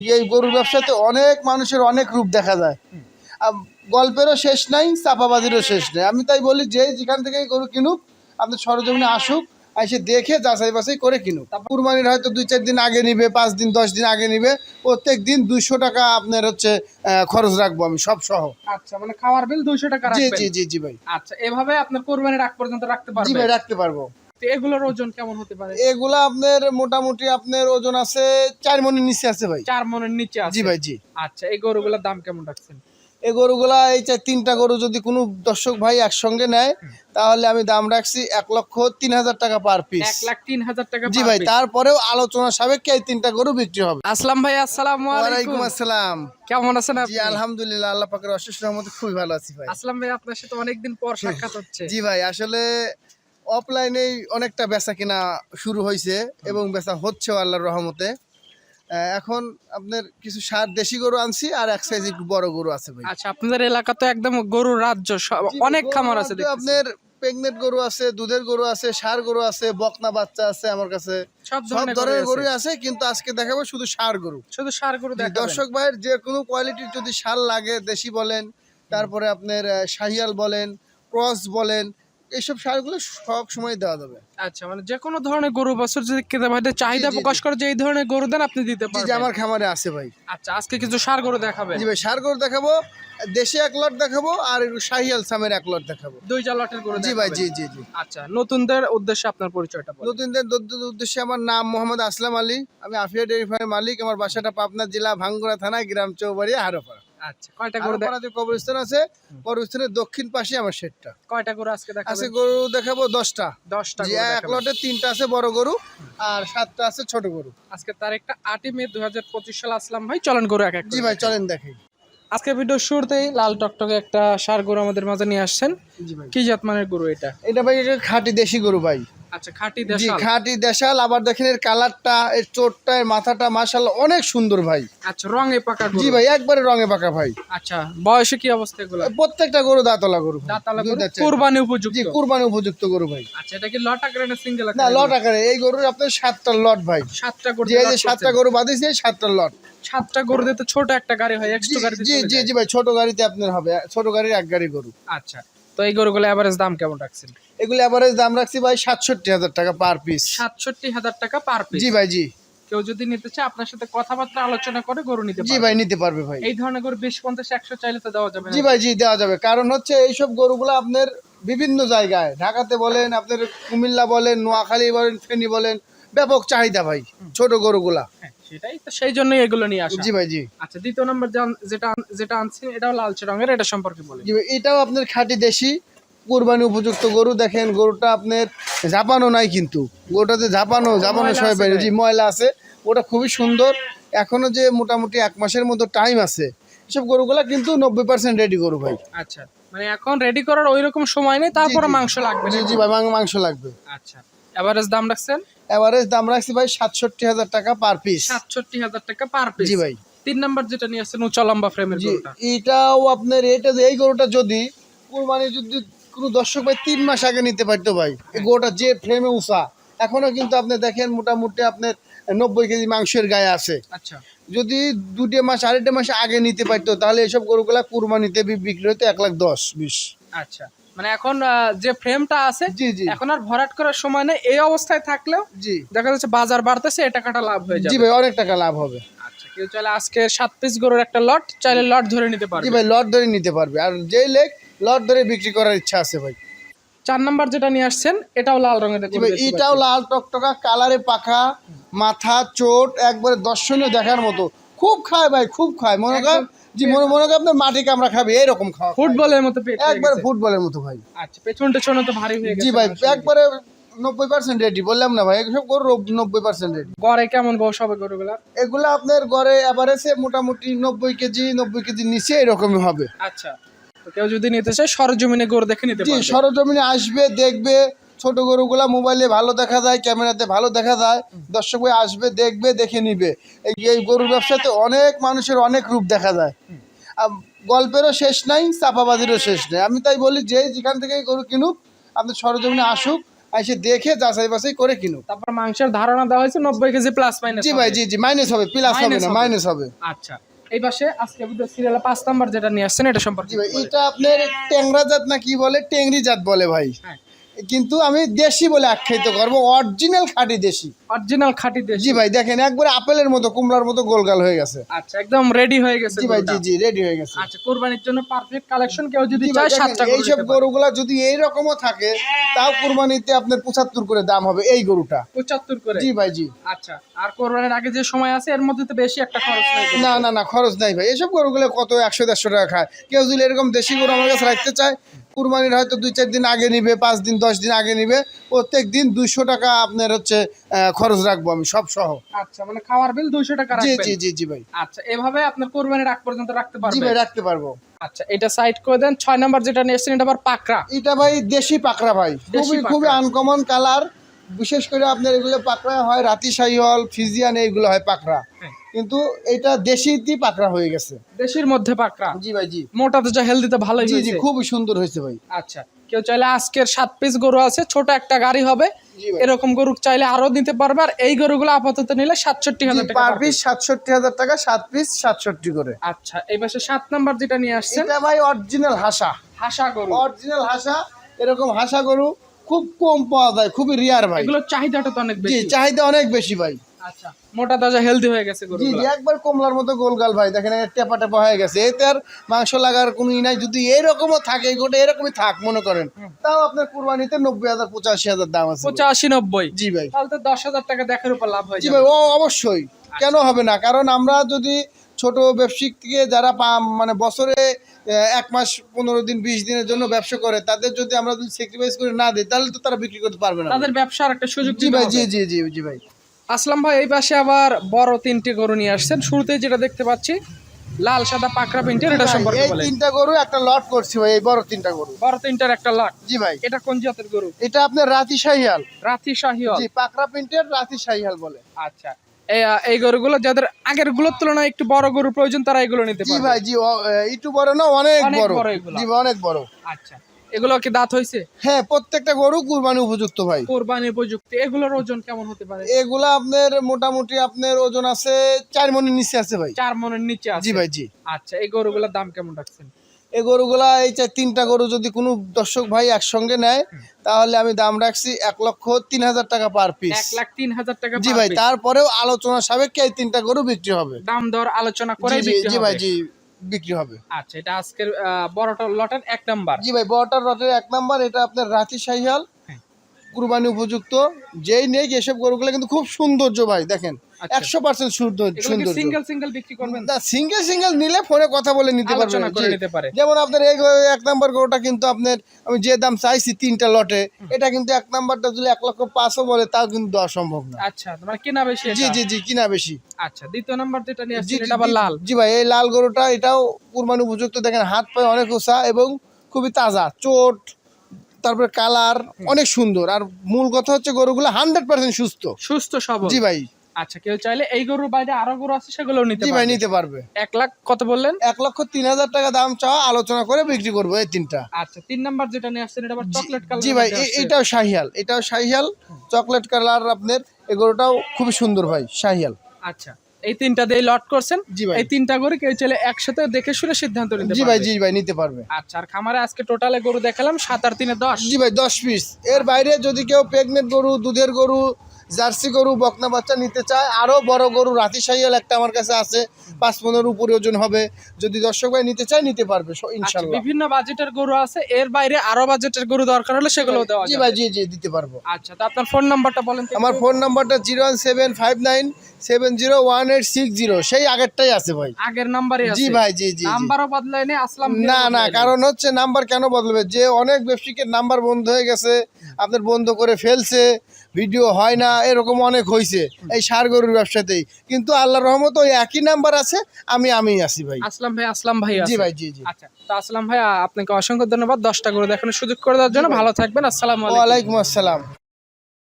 এই গরুর ব্যবসাতে অনেক মানুষের অনেক রূপ দেখা যায়। গল্পেরও শেষ নাই চাপাবাজিরও শেষ নেই। আমি তাই বলি যে যেখান থেকে গরু কিনুক আপনি সরজমিনে আসুক এসে দেখে যাচাই বাছাই করে কিনুক। কুরবানির হয়তো দুই চার দিন আগে নিবে পাঁচ দিন দশ দিন আগে নিবে প্রত্যেক দিন দুইশো টাকা আপনার হচ্ছে খরচ রাখব আমি সব সহ। আচ্ছা মানে খাওয়ার বিল দুইশো টাকা জি জি জি জি ভাই। আচ্ছা এভাবে আপনার কোরবানির আগ পর্যন্ত রাখতে জি ভাই রাখতে পারব। তো এগুলোর ওজন কেমন হতে পারে? এগুলা আপনার মোটামুটি আপনার ওজন আছে চার মনের নিচে আছে ভাই। চার মনের নিচে আছে? জি ভাই জি। আচ্ছা এই গরুগুলোর দাম কেমন রাখছেন? এই গরুগুলা এই চার তিনটা গরু যদি কোনো দর্শক ভাই একসঙ্গে নেয় তাহলে আমি দাম রাখছি এক লক্ষ তিন হাজার টাকা পার পিস এক লাখ তিন হাজার টাকা জি ভাই। তারপরেও আলোচনা সাপেক্ষে এই তিনটা গরু বিক্রি হবে। আসলাম ভাই আসসালাম ওয়ালাইকুম আসসালাম। কেমন আছেন আপনি? আলহামদুলিল্লাহ আল্লাহ পাকের অশেষ রহমতে খুবই ভালো আছি ভাই। আসলাম ভাই আপনার সাথে অনেকদিন পর সাক্ষাৎ হচ্ছে। জি ভাই আসলে অফলাইনেই অনেকটা বেচা কিনা শুরু হয়েছে এবং বেচা হচ্ছেও আল্লাহর রহমতে। এখন আপনার কিছু সার দেশি গরু আনছি আর এক সাইজ একটু বড় গরু আছে ভাই। আচ্ছা আপনাদের এলাকা তো একদম গরুর রাজ্য অনেক খামার আছে আপনার প্রেগনেন্ট গরু আছে দুধের গরু আছে সার গরু আছে বকনা বাচ্চা আছে আমার কাছে। সব ধরনের গরু আছে। কিন্তু আজকে দেখাবো শুধু সার গরু। শুধু সার গরু দর্শক ভাইয়ের যে কোনো কোয়ালিটির যদি সার লাগে দেশি বলেন তারপরে আপনার শাহিয়াল বলেন ক্রস বলেন এইসব সারগুলো সব সময় দেওয়া যাবে। আচ্ছা মানে যে কোনো ধরনের গরু বছর যদি ক্রেতা ভাইদের চাহিদা। প্রকাশ করে যে এই ধরনের গরু দেন আপনি দিতে জি যে আমার খামারে আছে ভাই। আচ্ছা আজকে কিছু সার গরু দেখাবে জি ভাই সার গরু দেখাবো দেশি এক লট দেখাবো আর শাহিয়াল সামের এক লট দেখাবো। দুই চার লটের গরু জি ভাই জি জি জি। আচ্ছা নতুনদের উদ্দেশ্যে আপনার পরিচয়টা বলুন। নতুনদের উদ্দেশ্যে আমার নাম মোহাম্মদ আসলাম আলী। আমি আফিয়া ডেয়ারি ফার্মের মালিক। আমার বাসাটা পাবনা জেলা ভাঙ্গুড়া থানা গ্রাম চৌবাড়িয়া হারোপাড়া। আচ্ছা কয়টা গরু কবরস্থান আছে কবরস্থানের দক্ষিণ পাশে আমার শেডটা। কয়টা গরু আজকে গরু দেখাবো গরু এক লটে তিনটা আছে বড় গরু আর সাতটা আছে ছোট গরু। আজকে তারিখটা মে দুই হাজার পঁচিশ সাল আসলাম ভাই চলেন গরু এক এক জি ভাই চলেন দেখি। আজকে ভিডিও শুরুতেই লাল টকটকে একটা সার গরু আমাদের মাঝে নিয়ে আসছেন। কি জাত মানের গরু এটা? এটা ভাই এটা খাঁটি দেশি গরু ভাই। আচ্ছা খাঁটি দেশাল। খাঁটি দেশাল। আবার দেখেন এর কালারটা এর চোটটা এর মাথাটা মাশাল্লাহ অনেক সুন্দর ভাই। আচ্ছা রঙে পাকা জি ভাই একবারে রঙে পাকা ভাই। আচ্ছা বয়সে কি অবস্থা এগুলো? প্রত্যেকটা গরু দাঁতলা গরু ভাই। গরু? কুরবানি উপযুক্ত? জি কুরবানি উপযুক্ত গরু ভাই। আচ্ছা এটা কি লট আকারে না সিঙ্গেল না লট আকারে। এই গরুর আপনার সাতটা লট ভাই। সাতটা গরু যে যে সাতটা গরু বাঁধিয়েছে এই সাতটা লট। সাতটা গরু দিতে ছোট একটা গাড়ি হয় গাড়িতে জি জি জি ভাই ছোট গাড়িতে আপনার হবে। ছোট গাড়ির এক গাড়ি গরু। আচ্ছা। তো এই গরুগুলো এভারেজ দাম কেমন রাখছেন? এগুলো এভারেজ দাম রাখছি ভাই সাতষট্টি হাজার টাকা পার পিস সাতষট্টি হাজার টাকা পার পিস জি ভাই জি। কেউ যদি নিতে চায় আপনার সাথে কথাবার্তা আলোচনা করে গরু নিতে জি ভাই নিতে পারবে ভাই। এই ধরনের গরু বিশ পঞ্চাশ একশো চাইলে তো দেওয়া যাবে জি ভাই জি দেওয়া যাবে। কারণ হচ্ছে এইসব গরুগুলো আপনার বিভিন্ন জায়গায় ঢাকাতে বলেন আপনার কুমিল্লা বলেন নোয়াখালী বলেন ফেনী বলেন ব্যাপক চাহিদা ভাই ছোট গরুগুলা। হ্যাঁ, সেটাই তো সেই জন্যই এগুলো নিয়ে আসা। জি ভাই জি। আচ্ছা দ্বিতীয় নম্বর যেটা যেটা আনছেন এটাও লালচে রঙের এটা সম্পর্কে বলি জি এটাও আপনার খাঁটি দেশি কোরবানি উপযুক্ত গরু। দেখেন গরুটা আপনার ঝাপানো নাই কিন্তু। গরুটাতে ঝাপানো ঝাপানো সবাই বাইরে জি ময়লা আছে। ওটা খুবই সুন্দর। এখনও যে মোটামুটি এক মাসের মতো টাইম আছে। এসব গরুগুলা কিন্তু নব্বই পার্সেন্ট রেডি গরু ভাই। আচ্ছা মানে এখন রেডি করার ওই রকম সময় নেই তারপরে মাংস লাগবে জি জি ভাই মাংস লাগবে। আচ্ছা। এভারেজ দাম রাখছেন? এভারেজ দাম রাখছি ভাই সাতষট্টি হাজার টাকা পার পিস সাতষট্টি হাজার টাকা পার পিস জি ভাই। তিন নাম্বার যেটা নিয়ে আসছেন উঁচা লম্বা ফ্রেমের জি গরুটা। এটাও আপনার এটা এই গরুটা যদি কুরবানি যদি কোনো দর্শক ভাই তিন মাস আগে নিতে পারতো ভাই এই গরুটা যে ফ্রেমে উষা এখনও কিন্তু আপনি দেখেন মোটামুটি আপনার নব্বই কেজি মাংসের গায়ে আছে। আচ্ছা। যদি দুটো মাস আড়াইটা মাস আগে নিতে পারতো তাহলে এসব গরুগুলা কুরবানিতে বিক্রি হতো এক লাখ দশ বিশ। আচ্ছা। মানে এখন যে ফ্রেমটা আছে জি জি। এখন আর ভরাট করার সময় নেই। এই অবস্থায় থাকলেও জি। দেখা যাচ্ছে বাজার বাড়তেছে এ টাকাটা লাভ হয়ে জি যাবে। ভাই অনেক টাকা লাভ হবে। আচ্ছা কেউ চাইলে আজকে সাত পিস গরুর একটা লট চাইলে লট ধরে নিতে জি ভাই লট ধরে নিতে পারবে। আর যেই লেগ লট ধরে বিক্রি করার ইচ্ছা আছে ভাই। চার নাম্বার যেটা নিয়ে আসছেন এটাও লাল রঙের এটাও লাল টকটকা কালারে পাখা মাথা চোট একবারে দর্শনীয় দেখার মতো। খুব খায় ভাই খুব খায়। মনে করেন জি মনে মনে করেন আপনার মাটি কামড়া খাবে এরকম খাওয়া ফুটবলের মতো পেট একবার ফুটবলের মতো ভাই। আচ্ছা পেছন টেছনে তো ভারী হয়ে গেছে জি ভাই একবারে নব্বই পার্সেন্ট রেডি বললাম না ভাই এসব গরু নব্বই পার্সেন্ট রেডি গড়ে কেমন বয়স হবে গরুগুলা? এগুলো আপনার গড়ে এভারেজে মোটামুটি নব্বই কেজি নব্বই কেজি নিচে এরকমই হবে। আচ্ছা কেউ যদি নিতে চায় সরজমিনে গরু দেখে নিতে জি পারবে। সরজমিনে আসবে দেখবে ছোট গরুগুলা মোবাইলে ভালো দেখা যায় ক্যামেরাতে ভালো দেখা যায়। দর্শক ভাই আসবে দেখবে দেখে নিবে। এই গরুর ব্যবসাতে অনেক মানুষের অনেক রূপ দেখা যায়। গল্পেরও শেষ নাই চাপাবাজিরও শেষ নেই। আমি তাই বলি যে যেখান থেকে গরু কিনুক আপনি সরজমিনে আসুক এসে দেখে যাচাই বাছাই করে কিনুক। তারপর মাংসের ধারণা দেওয়া হয়েছে নব্বই কেজি প্লাস মাইনাস জি ভাই জি জি মাইনাস হবে প্লাস হবে না। মাইনাস হবে। আচ্ছা এই পাশে আজকে সিরিয়ালে পাঁচ নাম্বার যেটা নিয়ে আসছেন এটা সম্পর্কে ভাই এটা আপনার ট্যাংরা জাত না কি বলে টেংরি জাত বলে ভাই। হ্যাঁ। কিন্তু আমি দেশি বলে আখ্যায়িত করব অরিজিনাল খাঁটি দেশি। অরিজিনাল খাঁটি দেশি। জি ভাই দেখেন একবারে আপেলের মতো কুমড়ার মতো গোলগাল হয়ে গেছে। আচ্ছা একদম রেডি হয়ে গেছে জি ভাই জি জি রেডি হয়ে গেছে। আচ্ছা কোরবানির জন্য পারফেক্ট কালেকশন কেউ যদি চায় সাতটা নিতে পারে। গরুগুলা যদি এইরকমও থাকে তাও কুরবানিতে আপনার পঁচাত্তর করে দাম হবে এই গরুটা। 75 করে? জি ভাই জি। আচ্ছা আর কোরবানির আগে যে সময় আছে এর মধ্যে তো বেশি একটা খরচ নেই। না না না খরচ নাই ভাই। এসব গরুগুলো কত একশো দেড়শো টাকা খায়। কেউ যদি এরকম দেশি গরু আমার কাছে রাখতে চায় কুরবানির হয়তো দুই চার দিন আগে নিবে পাঁচ দিন দশ দিন আগে নিবে প্রত্যেক দিন দুইশো টাকা আপনার হচ্ছে খরচ রাখব আমি সব সহ। আচ্ছা মানে খাওয়ার বিল 200 টাকা জি জি জি জি ভাই। আচ্ছা এভাবে আপনার কোরবানির আগ পর্যন্ত রাখতে জি ভাই রাখতে পারব। আচ্ছা এটা সাইড করে দেন ছয় নাম্বার যেটা নিয়ে এসেছেন এটা আবার পাকড়া। এটা ভাই দেশি পাকড়া ভাই খুবই খুবই আনকমন কালার বিশেষ করে আপনার এগুলো পাকড়া হয় রাতি হল ফিজিয়ান এইগুলো হয় পাকড়া। হ্যাঁ। কিন্তু এটা দেশিতে পাকড়া হয়ে গেছে। দেশের মধ্যে পাকড়া? জি ভাই জি। মোটা তো যা হেলদিতে ভালোই জি জি খুবই সুন্দর হয়েছে ভাই। আচ্ছা কেউ চাইলে আজকের সাত পিস গরু আছে ছোট একটা গাড়ি হবে। এরকম গরু চাইলে আরও নিতে পারবে আর এই গরুগুলো আপাতত নিলে সাতষট্টি হাজার টাকা পার পিস সাতষট্টি হাজার টাকা সাত পিস সাতষট্টি করে। আচ্ছা এই পাশে সাত নাম্বার যেটা নিয়ে আসছে এটা ভাই অরিজিনাল হাসা। হাসা গরু। অরিজিনাল হাসা এরকম হাসা গরু খুব কম পাওয়া যায় খুবই রিয়ার ভাই। এগুলোর চাহিদাটা তো অনেক বেশি। চাহিদা অনেক বেশি ভাই। আচ্ছা মোটা তাজা হেলদি হয়ে গেছে জি জি একবার কমলার মতো গোলগাল ভাই দেখেন টেপা টেপা হয়ে গেছে। এতে আর মাংস লাগার কোনো ই নাই যদি এরকমও থাকে গোটা এরকমই থাক মনে করেন। তাও আপনার কুরবানিতে নব্বই হাজার পঁচাশি হাজার দাম আছে। পঁচাশি নব্বই। জি ভাই। তাহলে তো দশ হাজার টাকা দেখার উপর লাভ হয়ে জি ভাই ও অবশ্যই কেন হবে না? কারণ আমরা যদি ছোট ব্যবসায়িক থেকে যারা মানে বছরে এক মাস পনেরো দিন বিশ দিনের জন্য ব্যবসা করে তাদের যদি আমরা যদি স্যাক্রিফাইস করে না দিই তাহলে তো তারা বিক্রি করতে পারবে না। তাদের ব্যবসার একটা সুযোগ জি ভাই। জি জি জি জি ভাই। আসলাম ভাই এই পাশে আবার বড় তিনটি গরু নিয়ে আসছেন। শুরুতে যেটা দেখতে পাচ্ছি লাল সাদা পাকড়া প্রিন্টের এটা সম্পর্কে এই তিনটা গরু একটা লট করছি ভাই এই বড় তিনটা গরু। বড় তিনটার একটা লট জি ভাই। এটা কোন জাতের গরু? এটা আপনার রাতি শাহিয়াল। রাথি শাহিওয়াল জি পাকড়া প্রিন্টের রাতি শাহিয়াল বলে। আচ্ছা। এই গরুগুলো যাদের আগেরগুলোর তুলনায় একটু বড় গরু প্রয়োজন তারা এগুলো নিতে জি ভাই জি একটু বড় না অনেক বড়। জি অনেক বড়। আচ্ছা এগুলো কি দাঁত হইছে? হ্যাঁ প্রত্যেকটা গরু কুরবানি উপযুক্ত ভাই। কোরবানি উপযুক্ত। এগুলোর ওজন কেমন হতে পারে? এগুলা আপনার মোটামুটি আপনার ওজন আছে চার মনের নিচে আছে ভাই। চার মনের নিচে আছে? জি ভাই জি। আচ্ছা এই গরুগুলোর দাম কেমন রাখছেন? এই গরুগুলা এই চার তিনটা গরু যদি কোনো দর্শক ভাই একসঙ্গে নেয় তাহলে আমি দাম রাখছি এক লক্ষ তিন হাজার টাকা পার পিস এক লাখ তিন হাজার টাকা জি ভাই তারপরেও আলোচনা সাপেক্ষে এই তিনটা গরু বিক্রি হবে। দাম দর আলোচনা করে জি ভাই জি বিক্রি হবে। আচ্ছা এটা আজকের আহ, বড়টা লটের এক নাম্বার। জি ভাই বড়টার রটের এক নাম্বার এটা আপনার রাতি সাইহাল হ্যাঁ। কুরবানি উপযুক্ত। যেই নেই এসব গরুগুলো কিন্তু খুব সৌন্দর্য ভাই দেখেন। একশো পার্সেন্ট কি সিঙ্গেল সিঙ্গেল বিক্রি করবেন? সিঙ্গেল সিঙ্গেল নিলে ফোনে কথা বলে নিতে পারবেন। যেমন আপনার এই এক নাম্বার গরুটা কিন্তু আপনার আমি যে দাম চাইছি তিনটা লটে এটা কিন্তু এক নাম্বারটা যদি এক লক্ষ পাঁচও বলে তাও কিন্তু দেওয়া সম্ভব না। আচ্ছা কেনা বেশি জি জি জি কিনা বেশি। আচ্ছা দ্বিতীয় নাম্বার যেটা নিয়ে জি, এটা আবার লাল। জি ভাই এই লাল গরুটা এটাও কুরবানি উপযুক্ত। দেখেন হাত পায়ে অনেক উঁচা এবং খুবই তাজা চোট তারপরে কালার অনেক সুন্দর। আর মূল কথা হচ্ছে গরুগুলো হান্ড্রেড পার্সেন্ট সুস্থ। সুস্থ সবল। জি ভাই। আচ্ছা কেউ চাইলে এই গরুর বাইরে আরও গরু আছে সেগুলো নিতে জি ভাই পারবে। নিতে পারবে। এক লাখ কত বললেন? এক লক্ষ তিন হাজার টাকা দাম চাওয়া আলোচনা করে বিক্রি করব এই তিনটা। আচ্ছা তিন নাম্বার যেটা নিয়ে আসছেন এটা আবার চকলেট কালার জি ভাই এ- এটাও শাহিয়াল এটাও শাহিয়াল। চকলেট কালার আপনার এই গরুটাও খুবই সুন্দর ভাই শাহিয়াল। আচ্ছা এই তিনটা দিয়ে লট করছেন। জি ভাই। এই তিনটা গরু কেউ চাইলে একসাথে দেখে শুনে সিদ্ধান্ত নিতে জি ভাই পারবে। জি ভাই নিতে পারবে। আচ্ছা আর খামারে আজকে টোটালে গরু দেখালাম সাত আর তিনে দশ। জি ভাই দশ পিস এর বাইরে যদি কেউ প্রেগনেন্ট গরু দুধের গরু জার্সি গরু বকনা বাচ্চা নিতে চায়। আরও বড় গরু রাতি সাইয়াল একটা আমার কাছে আছে। পাঁচ পনেরো উপরে ওজন হবে। যদি দর্শক ভাই নিতে চায় নিতে পারবে আচ্ছা, ইনশাল্লাহ। বিভিন্ন বাজেটের গরু আছে। এর বাইরে আরও বাজেটের গরু দরকার হলে সেগুলো দেওয়া জি ভাই জি জি দিতে পারব। আচ্ছা তো আপনার ফোন নাম্বারটা বলেন আমার ফোন নাম্বারটা zero one seven five nine seven zero one eight six zero. সেই আগেরটাই আছে ভাই। আগের নাম্বারে জি ভাই জি জি। নাম্বারও বদলাই নেই আসলাম না না কারণ হচ্ছে নাম্বার কেন বদলাবে? যে অনেক ব্যবসায়িকের নাম্বার বন্ধ হয়ে গেছে। আপনার বন্ধ করে ফেলছে। ভিডিও হয় না। এরকম অনেক হয়েছে এই সার গরুর ব্যবসাতেই। কিন্তু আল্লাহ রহমত ওই একই নাম্বার আছে আমি আমি আছি ভাই। আসলাম ভাই আসলাম ভাই জি ভাই জি জি। আচ্ছা তো আসলাম ভাই আপনাকে অসংখ্য ধন্যবাদ দশটা গরু দেখানোর সুযোগ করে দেওয়ার জন্য। ভালো থাকবেন আসসালাম আলাইকুম। আসসালাম।